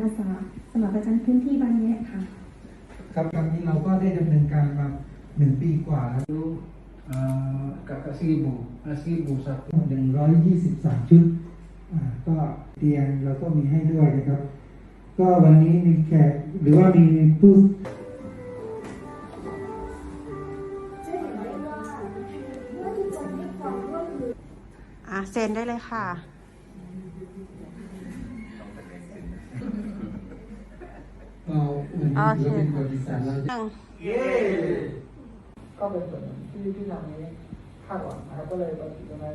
อาสาสมัครประจำพื้นที่บางแยกค่ะ ครับคตอนนี้เราก็ได้ดำเนินการมาหนึ่งปีกว่าแล้วกับอาซีบูอาซีบูสักหนึ่งร้อยยี่สิบสามชุดก็เตียงเราก็มีให้ด้วยนะครับ ก็วันนี้มีแขกหรือว่ามีผู้เซ็นได้เลยค่ะ เราวันนี้ถือว่าเป็นประวัติศาสตร์เราหนึ่งก็เป็นส่วนหนึ่งที่ที่ทางนี้คาดหวังนะครับก็เลยประสิทธิ์ใน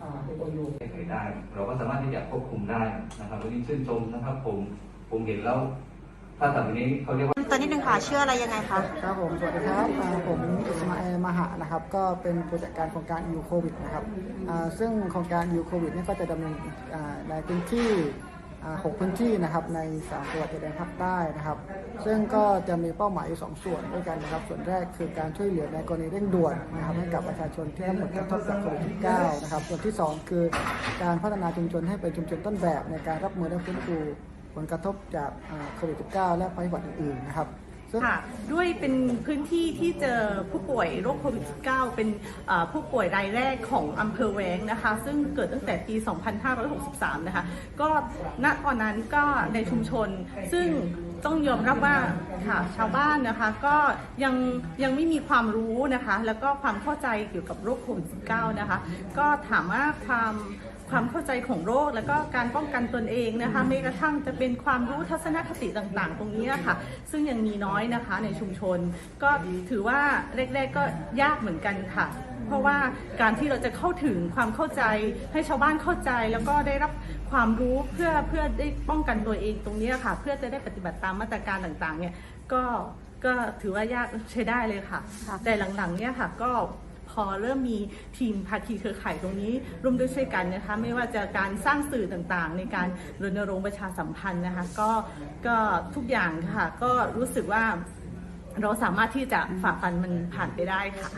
อ่าเอโอยูเผยได้เราก็สามารถที่จะควบคุมได้นะครับวันนี้ชื่นชมนะครับผมผมเห็นแล้วถ้าต่อไปนี้เขาเรียกว่าตัวนิดนึงค่ะชื่ออะไรยังไงคะครับผมสวัสดีครับอ่าผมอิสมาเอลมาหะนะครับก็เป็นผู้จัดการโครงการยูโควิดนะครับอ่าซึ่งโครงการยูโควิดนี่ก็จะดำเนินอ่าในพื้นที่ อ่าหกพื้นที่นะครับในสามจังหวัดชายแดนภาคใต้นะครับ ซึ่งก็จะมีเป้าหมายอยู่สองส่วนด้วยกันนะครับ ส่วนแรกคือการช่วยเหลือในกรณีเร่งด่วนนะครับให้กับประชาชนที่ได้รับผลกระทบจากโควิด -19 นะครับ ส่วนที่สองคือการพัฒนาชุมชนให้เป็นชุมชนต้นแบบในการรับมือและฟื้นฟูผลกระทบจากโควิด -19 และภัยพิบัติอื่นๆนะครับ ค่ะด้วยเป็นพื้นที่ที่เจอผู้ป่วยโรคโควิด -19 เป็นเอ่อผู้ป่วยรายแรกของอำเภอแวงนะคะ ซึ่งเกิดตั้งแต่ปี 2563 นะคะ ก็ณตอนนั้นก็ในชุมชนซึ่ง ต้องยอมรับว่าค่ะชาวบ้านนะคะก็ยังยังไม่มีความรู้นะคะ แล้วก็ความเข้าใจเกี่ยวกับโรคโควิด -19 นะคะ ก็ถามว่าความความเข้าใจของโรคแล้วก็การป้องกันตนเองนะคะแม้กระทั่งจะเป็นความรู้ทัศนคติต่างๆ ตรงนี้ค่ะ ซึ่งยังมีน้อยนะคะในชุมชน ก็ถือว่าแรกๆก็ยากเหมือนกันค่ะ ราะว่าการที่เราจะเข้าถึงความเข้าใจให้ชาวบ้านเข้าใจ แล้วก็ได้รับความรู้เพื่อเพื่อได้ป้องกันตัวเองตรงนี้ค่ะ เพื่อจะได้ปฏิบัติตามมาตรการต่างๆเนี่ยก็ก็ถือว่ายากใช้ได้เลยค่ะค่ะ แต่หลังๆเนี่ยค่ะก็พอเริ่มมีทีมภาคีเครือข่ายตรงนี้ร่วมด้วยช่วยกันนะคะไม่ว่าจะการสร้างสื่อต่างๆ ในการรณรงค์ประชาสัมพันธ์นะคะก็ก็ทุกอย่างค่ะ ก็รู้สึกว่าเราสามารถที่จะฝ่าฟันมันผ่านไปได้ค่ะ